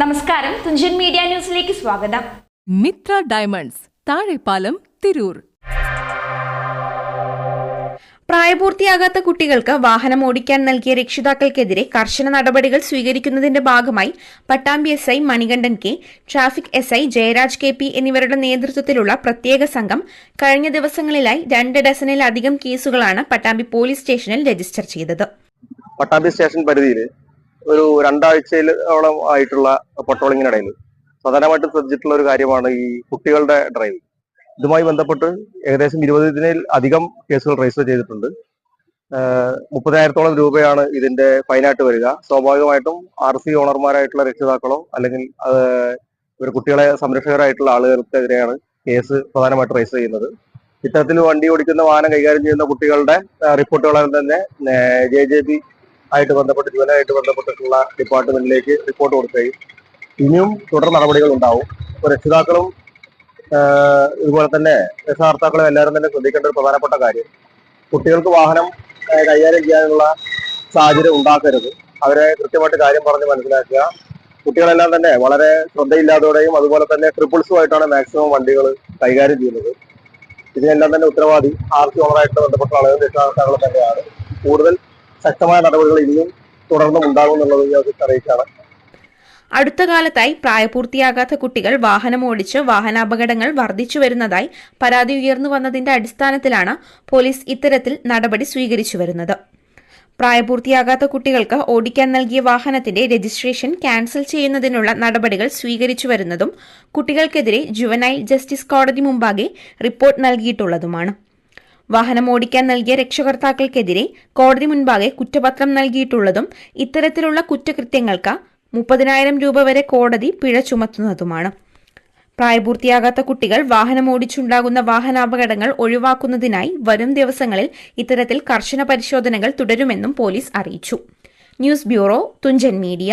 നമസ്കാരം. തുഞ്ചൻ മീഡിയ ന്യൂസിലേക്ക് സ്വാഗതം. മിത്ര ഡയമണ്ട്സ് താഴെപ്പാലം തിരൂർ. പ്രായപൂർത്തിയാകാത്ത കുട്ടികൾക്ക് വാഹനം ഓടിക്കാൻ നൽകിയ രക്ഷിതാക്കൾക്കെതിരെ കർശന നടപടികൾ സ്വീകരിക്കുന്നതിന്റെ ഭാഗമായി Pattambi S I Manikandan K traffic S I Jayaraj K P എന്നിവരുടെ നേതൃത്വത്തിലുള്ള പ്രത്യേക സംഘം കഴിഞ്ഞ ദിവസങ്ങളിലായി രണ്ട് ഡസനിലധികം കേസുകളാണ് പട്ടാമ്പി പോലീസ് സ്റ്റേഷനിൽ രജിസ്റ്റർ ചെയ്തത്. പട്ടാമ്പി സ്റ്റേഷൻ പരിധിയിൽ ഒരു രണ്ടാഴ്ചയിലോളം ആയിട്ടുള്ള പട്രോളിങ്ങിനിടയിൽ പ്രധാനമായിട്ടും ശ്രദ്ധിച്ചിട്ടുള്ള ഒരു കാര്യമാണ് ഈ കുട്ടികളുടെ ഡ്രൈവ് ഇതുമായി ബന്ധപ്പെട്ട് ഏകദേശം ഇരുപതിനിൽ അധികം കേസുകൾ രജിസ്റ്റർ ചെയ്തിട്ടുണ്ട്. മുപ്പതിനായിരത്തോളം രൂപയാണ് ഇതിന്റെ ഫൈനായിട്ട് വരിക. സ്വാഭാവികമായിട്ടും ആർ സി ഓണർമാരായിട്ടുള്ള രക്ഷിതാക്കളോ അല്ലെങ്കിൽ ഇവർ കുട്ടികളെ സംരക്ഷകരായിട്ടുള്ള ആളുകൾക്കെതിരെയാണ് കേസ് പ്രധാനമായിട്ട് രജിസ്റ്റർ ചെയ്യുന്നത്. ഇത്തരത്തിൽ വണ്ടി ഓടിക്കുന്ന വാഹനം കൈകാര്യം ചെയ്യുന്ന കുട്ടികളുടെ റിപ്പോർട്ടുകളെല്ലാം തന്നെ ജെ ജെ ബി ആയിട്ട് ബന്ധപ്പെട്ട് ജുവനായിട്ട് ബന്ധപ്പെട്ടിട്ടുള്ള ഡിപ്പാർട്ട്മെന്റിലേക്ക് റിപ്പോർട്ട് കൊടുക്കുകയും ഇനിയും തുടർ നടപടികൾ ഉണ്ടാവും. രക്ഷിതാക്കളും ഇതുപോലെ തന്നെ രക്ഷകർത്താക്കളും എല്ലാവരും തന്നെ ശ്രദ്ധിക്കേണ്ട ഒരു പ്രധാനപ്പെട്ട കാര്യം കുട്ടികൾക്ക് വാഹനം കൈകാര്യം ചെയ്യാനുള്ള സാഹചര്യം ഉണ്ടാക്കരുത്. അവരെ കൃത്യമായിട്ട് കാര്യം പറഞ്ഞ് മനസ്സിലാക്കുക. കുട്ടികളെല്ലാം തന്നെ വളരെ ശ്രദ്ധയില്ലാതോടെയും അതുപോലെ തന്നെ ട്രിപ്പിൾസുമായിട്ടാണ് മാക്സിമം വണ്ടികൾ കൈകാര്യം ചെയ്യുന്നത്. ഇതിനെല്ലാം തന്നെ ഉത്തരവാദി ആർ സി ഓണറായിട്ട് ബന്ധപ്പെട്ട ആളുകൾ രക്ഷകർത്താക്കൾ തന്നെയാണ്. കൂടുതൽ ശക്തമായ നടപടികൾ ഇനിയും തുടർന്നും ഉണ്ടാകും എന്നുള്ളത് ഞാൻ അറിയിച്ചാണ് അടുത്ത കാലത്തായി പ്രായപൂർത്തിയാകാത്ത കുട്ടികൾ വാഹനം ഓടിച്ച് വാഹനാപകടങ്ങൾ വർദ്ധിച്ചു വരുന്നതായി പരാതി ഉയർന്നു വന്നതിന്റെ അടിസ്ഥാനത്തിലാണ് പോലീസ് ഇത്തരത്തിൽ നടപടി സ്വീകരിച്ചു വരുന്നത്. പ്രായപൂർത്തിയാകാത്ത കുട്ടികൾക്ക് ഓടിക്കാൻ നൽകിയ വാഹനത്തിന്റെ രജിസ്ട്രേഷൻ ക്യാൻസൽ ചെയ്യുന്നതിനുള്ള നടപടികൾ സ്വീകരിച്ചു വരുന്നതും കുട്ടികൾക്കെതിരെ ജുവനൈൽ ജസ്റ്റിസ് കോടതി മുമ്പാകെ റിപ്പോർട്ട് നൽകിയിട്ടുള്ളതുമാണ്. വാഹനം ഓടിക്കാൻ നൽകിയ രക്ഷകർത്താക്കൾക്കെതിരെ കോടതി മുൻപാകെ കുറ്റപത്രം നൽകിയിട്ടുള്ളതും ഇത്തരത്തിലുള്ള കുറ്റകൃത്യങ്ങൾക്ക് മുപ്പതിനായിരം രൂപ വരെ കോടതി പിഴ ചുമത്തുന്നതുമാണ്. പ്രായപൂർത്തിയാകാത്ത കുട്ടികൾ വാഹനം ഓടിച്ചുണ്ടാകുന്ന വാഹനാപകടങ്ങൾ ഒഴിവാക്കുന്നതിനായി വരും ദിവസങ്ങളിൽ ഇത്തരത്തിൽ കർശന പരിശോധനകൾ തുടരുമെന്നും പോലീസ് അറിയിച്ചു. News bureau Thunchan media.